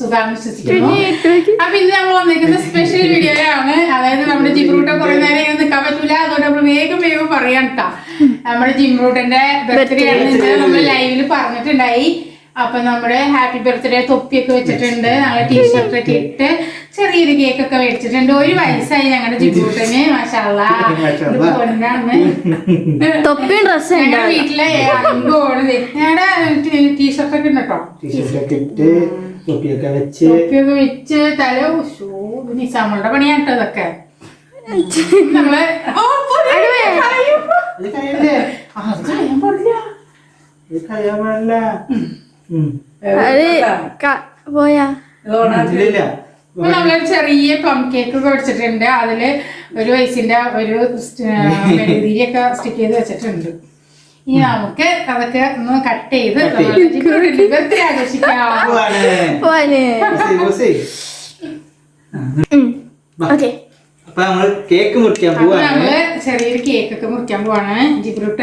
സുഖാന്ന് വിശ്വസിക്കുന്നു അപ്പൊ ഇന്ന് നമ്മൾ വന്നിരിക്കുന്ന സ്പെഷ്യൽ ആണ് അതായത് നമ്മുടെ ജിം റൂട്ട് കുറെ നേരം ഇങ്ങനെ നിൽക്കാൻ പറ്റൂല. അതുകൊണ്ട് നമ്മൾ വേഗം വേഗം പറയാം കേട്ടോ നമ്മുടെ ജിം റൂട്ടിന്റെ ബർത്ത്ഡേ ആണ് നമ്മൾ ലൈവിൽ പറഞ്ഞിട്ടുണ്ടായി. അപ്പൊ നമ്മുടെ ഹാപ്പി ബർത്ത്ഡേ തൊപ്പിയൊക്കെ വെച്ചിട്ടുണ്ട്. ഞങ്ങളെ ടീഷർട്ട് ഒക്കെ ഇട്ട് ചെറിയൊരു കേക്ക് ഒക്കെ മേടിച്ചിട്ടുണ്ട്. ഒരു വയസ്സായി ഞങ്ങളുടെ ജിബൂട്ടന്. മാഷാള്ളാണ് ഞങ്ങളുടെ വീട്ടിലെ ഞങ്ങളുടെ ടീഷർട്ട് ഒക്കെ ഉണ്ട് കേട്ടോ ടീഷർട്ടൊക്കെ ഇട്ട് തൊപ്പിയൊക്കെ വെച്ച്. തൊപ്പിയൊക്കെ വെച്ച് തല നിസാമളുടെ പണിയാണ് കേട്ടോ ഇതൊക്കെ. നമ്മൾ അത് കഴിയാൻ പാടില്ല. അത് ക- പോയാ. നമ്മളൊരു ചെറിയ പ്ലം കേക്ക് ഒക്കെ വെച്ചിട്ടുണ്ട്. അതിൽ ഒരു വയസ്സിന്റെ ഒരു മെഴുകുതിരിയൊക്കെ സ്റ്റിക്ക് ചെയ്ത് വെച്ചിട്ടുണ്ട്. ഇനി നമുക്ക് അതൊക്കെ ഒന്ന് കട്ട് ചെയ്ത് ബർത്ത്ഡേ ആഘോഷിക്കാം. അപ്പൊ നമ്മൾ കേക്ക് മുറിക്കാൻ പോവാണ്. നമ്മൾ ചെറിയൊരു കേക്ക് ഒക്കെ മുറിക്കാൻ പോവാണ്. ജിബ്രൂട്ട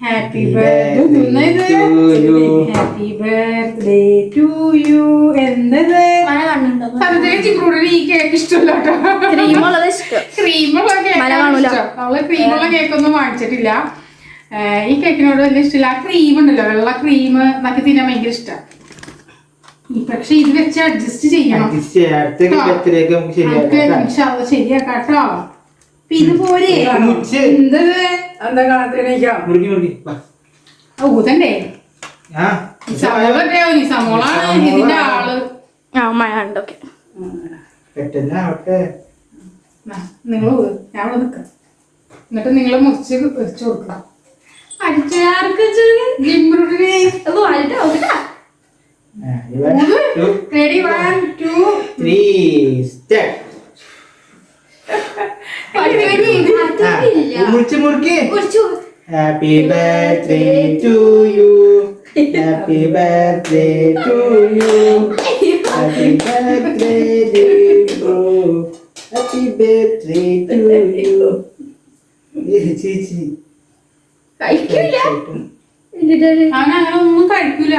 happy birthday birthday to you. Happy birthday to you എന്തത് സത്യത്തിൽ ജിബ്രൂട്ടിന് ഈ കേക്ക് ഇഷ്ടമല്ല കേട്ടോ ക്രീമുള്ളത് ഇഷ്ടം. ക്രീമുള്ള. ഇഷ്ടം. നമ്മൾ ക്രീമുള്ള കേക്കൊന്നും വാങ്ങിച്ചിട്ടില്ല. ഈ കേക്കിനോട് വലിയ ഇഷ്ടമില്ല. ആ ക്രീം ഉണ്ടല്ലോ വെള്ള ക്രീം എന്നൊക്കെ തിന്നാൻ ഭയങ്കര ഇഷ്ടം. പക്ഷെ ഇത് വെച്ച് അഡ്ജസ്റ്റ് ചെയ്യണം. ശരിയാക്കാം കേട്ടോ അപ്പൊ ഇത് പോരെ മുറിച്ച്. എന്തത് എന്താ കാണാത്തിരിക്കാം മുറുക്കി മുറുക്കി. വാ. ഊതണ്ടേ? നിസാമോളാണ് ഇതിന്റെ ആൾ. ആ മഴ ഉണ്ട് ഓക്കെ പെട്ടെന്ന് ആവട്ടെ. നിങ്ങൾ ഞാൻ നിൽക്കാം എന്നിട്ട് നിങ്ങൾ മുറിച്ച് വെച്ച് കൊടുക്കാം. അടിച്ചാർക്ക് ജിംബ്രൂട്ടിനെ ആ, ഇവൻ two, ready one two three, step. ആ, മുറിച്ച് മുറുക്കി. Happy birthday to you happy birthday to you happy birthday bro happy birthday to you ചേച്ചി കഴിക്കില്ല അങ്ങനെ ഒന്നും കഴിക്കൂല.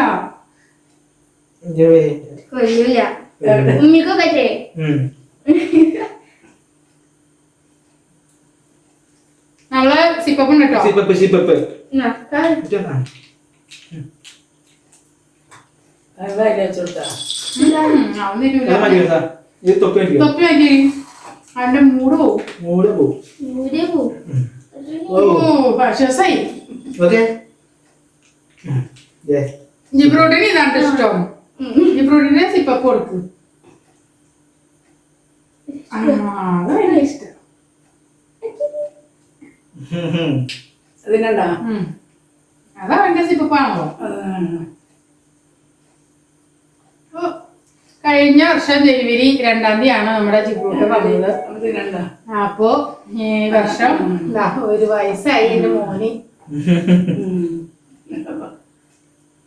ജോയ് കൊല്ലൂല ഉമ്മിക്കൊക്കെ ഉം നമ്മൾ സിപ്പപ്പ് ഉണ്ട് കേട്ടോ സിപ്പപ്പ് സിപ്പപ്പ് അവന്റെ മൂട് പോവും മൂടെ പോവും പക്ഷസായി ഓക്കെ ജിബ്രോട്ടിന് ഇതാണ് ഇഷ്ടം ജിബ്രോട്ടിന് സിപ്പപ്പ് കൊടുക്കും ഇഷ്ടം അതിനണ്ടാ കഴിഞ്ഞ വർഷം ജനുവരി രണ്ടാം തീയതിയാണ് നമ്മുടെ ചിപ്പൂട്ട് വന്നത് അപ്പോ ഈ വർഷം ഒരു വയസ്സായി എന്റെ മോന്.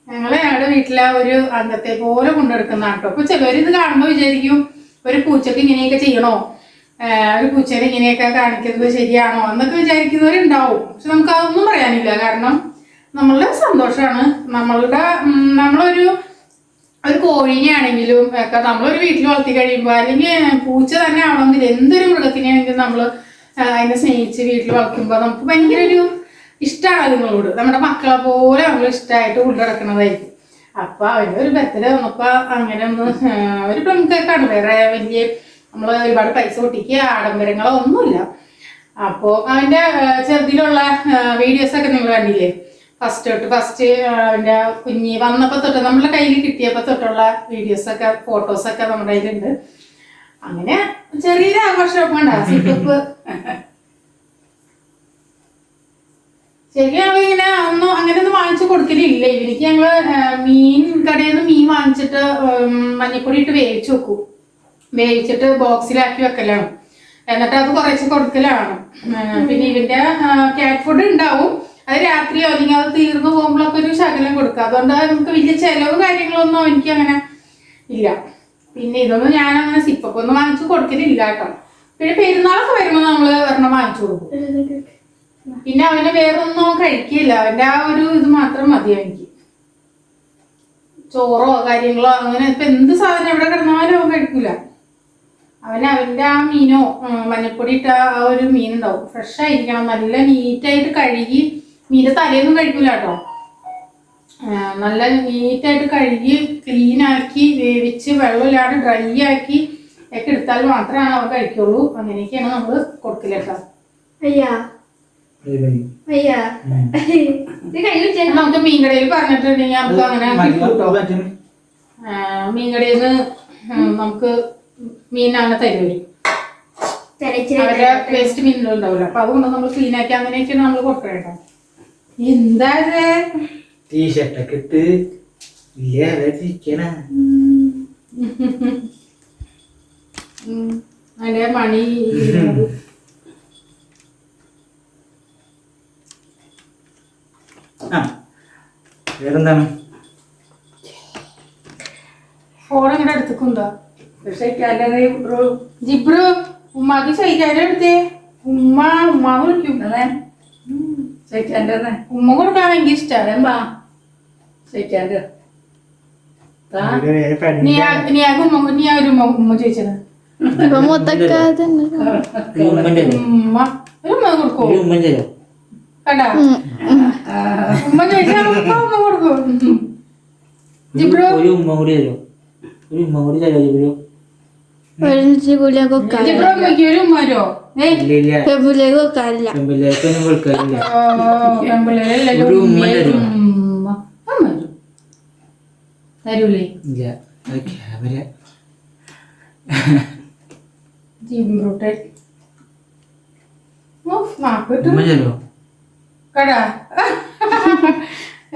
ഞങ്ങൾ ഞങ്ങളുടെ വീട്ടിലെ ഒരു അംഗത്തെ പോലെ കൊണ്ടെടുക്കുന്ന കേട്ടോ അപ്പൊ ചിലവരിത് കാണുമ്പോ വിചാരിക്കും ഒരു പൂച്ചക്ക് ഇങ്ങനെയൊക്കെ ചെയ്യണോ? ഒരു പൂച്ചേനെ ഇങ്ങനെയൊക്കെ കാണിക്കുന്നത് ശരിയാണോ എന്നൊക്കെ വിചാരിക്കുന്നവരുണ്ടാവും. പക്ഷെ നമുക്ക് അതൊന്നും പറയാനില്ല. കാരണം നമ്മളുടെ സന്തോഷമാണ് നമ്മളുടെ നമ്മളൊരു ഒരു കോഴീനെ ആണെങ്കിലും ഒക്കെ നമ്മളൊരു വീട്ടിൽ വളർത്തി കഴിയുമ്പോൾ അല്ലെങ്കിൽ പൂച്ച തന്നെ ആവണമെന്നില്ല എന്തൊരു മൃഗത്തിനെയാണെങ്കിലും നമ്മൾ അതിനെ സ്നേഹിച്ച് വീട്ടിൽ വളർത്തുമ്പോൾ നമുക്ക് ഭയങ്കര ഒരു ഇഷ്ടമാണ് അതുങ്ങളോട് നമ്മുടെ മക്കളെ പോലെ നമ്മൾ ഇഷ്ടമായിട്ട് കൊണ്ടു നടക്കുന്നതായിരിക്കും അപ്പൊ അവന്റെ ഒരു ബർത്ത്ഡേ വന്നപ്പോ അങ്ങനെ ഒന്ന് ഒരു പ്രമുഖക്കാണ് വേറെ വലിയ നമ്മൾ ഒരുപാട് പൈസ പൊട്ടിക്കുക ആഡംബരങ്ങളോ ഒന്നുമില്ല. അപ്പോ അവന്റെ ചെറുതിലുള്ള വീഡിയോസ് ഒക്കെ നിങ്ങൾ കണ്ടില്ലേ? ഫസ്റ്റ് തൊട്ട് ഫസ്റ്റ് അവന്റെ കുഞ്ഞി വന്നപ്പോ തൊട്ട് നമ്മളെ കയ്യിൽ കിട്ടിയപ്പോ തൊട്ടുള്ള വീഡിയോസ് ഒക്കെ ഫോട്ടോസ് ഒക്കെ നമ്മുടെ കയ്യിലുണ്ട്. അങ്ങനെ ചെറിയ ആഘോഷം സിപ്പപ്പ് ശരിക്കും ഇങ്ങനെ ഒന്നും അങ്ങനെ ഒന്നും വാങ്ങിച്ചു കൊടുക്കലില്ല. ഇവനിക്ക് ഞങ്ങൾ മീൻ കടയിൽ നിന്ന് മീൻ വാങ്ങിച്ചിട്ട് മഞ്ഞപ്പൊടി ഇട്ട് വേവിച്ച് വെക്കും. വേവിച്ചിട്ട് ബോക്സിലാക്കി വെക്കലാണ്. എന്നിട്ട് അത് കുറച്ച് കൊടുക്കലാണ്. പിന്നെ ഇവന്റെ ക്യാറ്റ് ഫുഡ് ഉണ്ടാവും. അത് രാത്രിയോ അല്ലെങ്കിൽ അത് തീർന്നു പോകുമ്പോഴൊക്കെ ഒരു ശകലം കൊടുക്കുക അതുകൊണ്ട് നമുക്ക് വലിയ ചെലവ് കാര്യങ്ങളൊന്നും എനിക്ക് അങ്ങനെ ഇല്ല. പിന്നെ ഇതൊന്നും ഞാൻ അങ്ങനെ സിപ്പൊക്കെ ഒന്നും വാങ്ങിച്ചു കൊടുക്കലില്ല കേട്ടോ. പിന്നെ പെരുന്നാളൊക്കെ വരുമ്പോൾ നമ്മൾ ഒരെണ്ണം വാങ്ങിച്ചു കൊടുക്കും. പിന്നെ അവന് വേറെ ഒന്നും കഴിക്കില്ല. അവന്റെ ആ ഒരു ഇത് മാത്രം മതി എനിക്ക് ചോറോ കാര്യങ്ങളോ അങ്ങനെ ഇപ്പൊ എന്ത് സാധനം എവിടെ കിടന്നാലും അവൻ കഴിക്കൂല. അവന് അവന്റെ ആ മീനോ മഞ്ഞപ്പൊടി ഇട്ട ആ ഒരു മീൻ ഉണ്ടാവും ഫ്രഷ് ആയിരിക്കണം. നല്ല നീറ്റായിട്ട് കഴുകി മീന്റെ തലേന്നും കഴിക്കില്ല കേട്ടോ. നല്ല നീറ്റായിട്ട് കഴുകി ക്ലീൻ ആക്കി വേവിച്ച് വെള്ളമില്ലാതെ ഡ്രൈ ആക്കി ഒക്കെ എടുത്താൽ മാത്രമാണ് അവൻ കഴിക്കുള്ളൂ. അങ്ങനെയൊക്കെയാണ് നമ്മൾ കൊടുക്കില്ല കേട്ടോ. അയ്യാ. നമുക്ക് മീൻകടയിൽ പറഞ്ഞിട്ടുണ്ടെങ്കിൽ നമുക്ക് അങ്ങനെ. മീൻകടയിൽ നിന്ന് നമുക്ക് മീൻ അങ്ങനെ വേസ്റ്റ് അവരുടെ വേസ്റ്റ് മീനുകളുണ്ടാവില്ല അപ്പൊ അതുകൊണ്ട് നമ്മൾ ക്ലീൻ ആക്കി അങ്ങനെയൊക്കെയാണ് നമ്മൾ കൊടുക്കണേട്ടോ. എന്താ ടീഷർട്ടൊക്കെ ഇട്ട്. അതിന്റെ മണി. ആ വേറെന്താണ്? ഫോൺ ബ്രോ ജിബ്രു? ഉമ്മാക്ക് ശൈക്കാരെ എടുത്തേ ഉമ്മ ഉമ്മാന്ന് വിളിക്കും. ശൈക്കാന്റെ ഉമ്മ കൊടുക്കാൻ ഭയങ്കര ഇഷ്ടമാണ് അതെമ്പാ ശൈക്കാന്റെ ഉമ്മ ഉമ്മ ഉമ്മ ചോദിച്ചത്? ഉമ്മ ഉമ്മ. കൊടുക്കോ? കണ്ടാ? ഉമ്മ ചോദിച്ചാൽ ഉമ്മ ഉമ്മ കൊടുക്കും? ജിബ്രു ഒരു ഉമ്മ കൂടി തരോ. ഒരു ഉമ്മ കൂടി തരോ ജിബ്രു.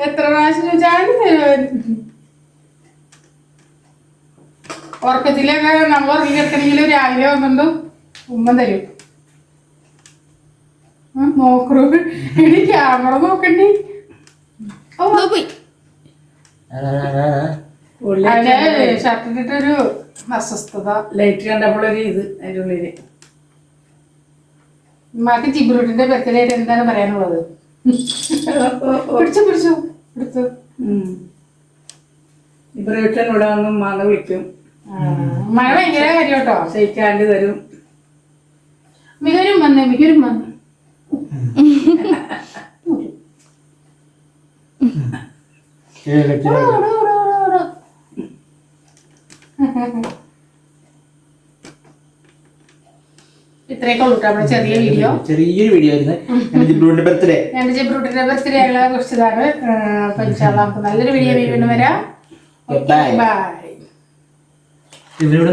എത്ര പ്രാവശ്യം ചാടി തരുമായിരുന്നു ഉറക്കത്തിലൊക്കെ നമ്മൾ ഉറങ്ങിക്കിടക്കണമെങ്കിൽ രാവിലെ വന്നിട്ട് ഉമ്മ തരും. നോക്കൂ. ഇനി ക്യാമറ നോക്കണ്ടി? അവന്റെ ഷർട്ടിട്ടൊരു അസ്വസ്ഥത. ലൈറ്റ് കണ്ടപ്പോഴൊരു ഇത് അതിന്റെ ഉള്ളിൽ. ഉമ്മാക്ക് ജിബ്രൂട്ടിന്റെ ബർത്ത്ഡേ ആയിട്ട് എന്താണ് പറയാനുള്ളത്? പിടിച്ചു പിടിച്ചു എടുത്തു വീട്ടിൽ ഇവിടെ വന്ന് ഉമ്മാന്ന് വിളിക്കും. മഴ ഭയങ്കര കേട്ടോ ശൈക്കാന്റെ തരും മികരും വന്ന് മികരും വന്നേ. ഇത്രയൊക്കെ ഉള്ളൂ നമ്മുടെ ചെറിയ വീഡിയോ. ചെറിയൊരു വീഡിയോ ആയിരുന്നു. ബർത്ത്ഡേ. ജിബ്രൂട്ടിന്റെ ബർത്ത്ഡേ ആയുള്ള കുറിച്ചതാണ് അപ്പൊ നമുക്ക് നല്ലൊരു വീഡിയോ വീണ്ടും വരാം. Bye. ബൈ ഇവരോട്